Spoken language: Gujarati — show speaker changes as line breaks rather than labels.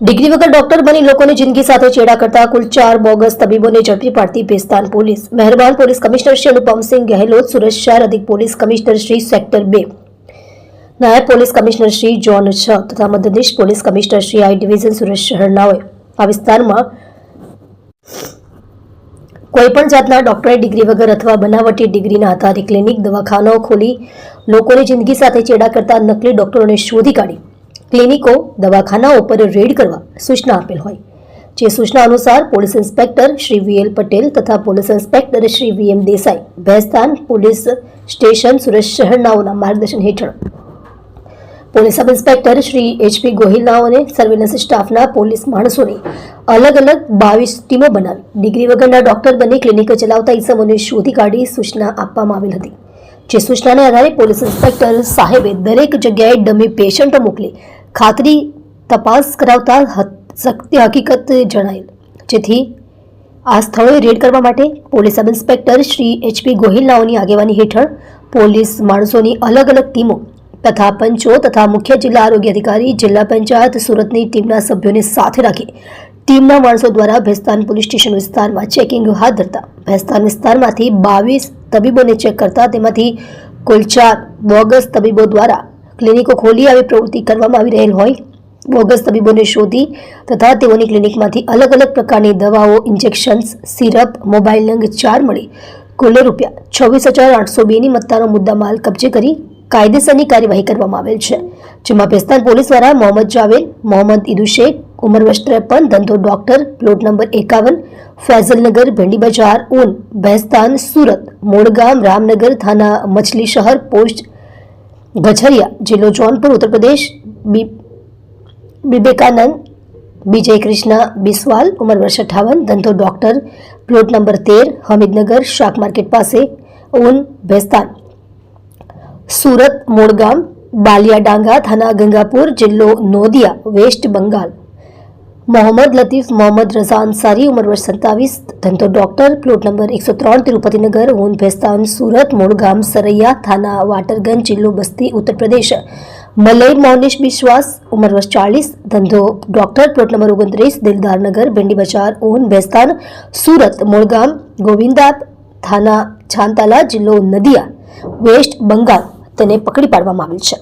ડિગ્રી વગર ડોક્ટર બની લોકોની જિંદગી સાથે ચેડા કરતા કુલ ચાર બોગસ તબીબોને ઝડપી પાડતી પેસ્તાન પોલીસ. મહેરબાન પોલીસ કમિશનર શ્રી અનુપમસિંહ ગહેલોત, સુરત શહેર અધિક પોલીસ કમિશનર શ્રી સેક્ટર બે. નાયબ પોલીસ કમિશનર શ્રી જોન છ તથા Madhya Pradesh police commissioner Shri I division Surat શહેરનાઓએ આ વિસ્તારમાં કોઈપણ જાતના ડોક્ટરે ડિગ્રી વગર અથવા બનાવટી ડિગ્રીના આધારે ક્લિનિક, દવાખાનાઓ ખોલી લોકોની જિંદગી સાથે ચેડા કરતા નકલી ડોક્ટરોને શોધી કાઢી. ક્લિનિકો, દવાખાનાઓ પર રેડ કરવા સૂચના આપેલ હોય. જે સૂચના અનુસાર police inspector Shri V L Patel તથા police inspector Shri V M Desai Bhestan police station Surat શહેરનાઓના માર્ગદર્શન હેઠળ. Police sub inspector Shri HP ગોહિલનાઓને surveillance સ્ટાફના પોલીસ માણસોને અલગ અલગ બાવીસ ટીમો બનાવી ડિગ્રી વગરના ડોક્ટર બની ક્લિનિક ચલાવતા ઇસમોને શોધી કાઢી સૂચના આપવામાં આવેલ હતી. જે સૂચનાને આધારે પોલીસ ઇન્સ્પેક્ટર સાહેબે દરેક જગ્યાએ ડમી પેશન્ટો મોકલી ખાતરી તપાસ કરાવતા સત્ય હકીકત જણાયેલ જેથી આ સ્થળોએ રેડ કરવા માટે police sub inspector Shri HP ગોહિલનાઓની આગેવાની હેઠળ પોલીસ માણસોની અલગ અલગ ટીમો તથા પંચો તથા મુખ્ય જિલ્લા આરોગ્ય અધિકારી, જિલ્લા પંચાયત, સુરતની ટીમના સભ્યોને સાથે રાખી ટીમના માણસો દ્વારા ભેસ્તાન પોલીસ સ્ટેશન વિસ્તારમાં ચેકિંગ હાથ ધરતા. ભેસ્તાન વિસ્તારમાંથી બાવીસ તબીબોને ચેક કરતા તેમાંથી કુલ ચાર બોગસ તબીબો દ્વારા ક્લિનિકો ખોલી આવી પ્રવૃત્તિ કરવામાં આવી રહેલ હોય. બોગસ તબીબોને શોધી તથા તેઓની ક્લિનિકમાંથી અલગ અલગ પ્રકારની દવાઓ ઇન્જેક્શન્સ સિરપ મોબાઈલ નંગ ચાર મળી. કુલ રૂપિયા છવ્વીસ હજાર આઠસો બેની મત્તાનો મુદ્દામાલ કબજે કરી કાયદેસરની કાર્યવાહી કરવામાં આવેલ છે, જેમાં ભેસ્તાન પોલીસ દ્વારા મોહમ્મદ જાવેદ, મોહમ્મદ ઇદુ શેખ ઉમર વર્ષ ત્રેપન ધંધો ડોક્ટર પ્લોટ નંબર એકાવન ફૈઝલનગર ભેંડી બજાર ઊન ભેસ્તાન સુરત મોડગામ રામનગર થાના મછલી શહર પોસ્ટ ગછરિયા જિલ્લો જૌનપુર ઉત્તર પ્રદેશ બી વિવેકાનંદ વિજય કૃષ્ણ બિસ્વાલ ઉંમર વર્ષ અઠાવન ધંધો ડોક્ટર પ્લોટ નંબર તેર હમીદનગર શાક માર્કેટ પાસે ઊન ભેસ્તાન સુરત મોડગામ બાલિયા ડાંગા થાના ગંગાપુર જિલ્લો નોદિયા વેસ્ટ બંગાળ મોહમ્મદ લતીફ, મોહમ્મદ રઝા અંસારી, ઉંમર વર્ષ સત્તાવીસ, ધંધો ડોક્ટર, પ્લોટ નંબર એકસો ત્રણ, તિરુપતિનગર ઊન ભેસ્તાન, સુરત, મોડગામ, સરૈયા થાના, વાટરગંજ, જિલ્લો બસ્તી ઉત્તર પ્રદેશ મલય મૌનેશ બિશ્વાસ, ઉંમર વર્ષ ચાલીસ, ધંધો ડોક્ટર, પ્લોટ નંબર ઓગણત્રીસ દિલદારનગર ભેંડી બજાર ઊન ભેસ્તાન, સુરત, મોડગામ ગોવિંદા થાના, છાંતાલા, જિલ્લો નદિયા, વેસ્ટ બંગાળ, તેને પકડી પાડવામાં આવેલ છે.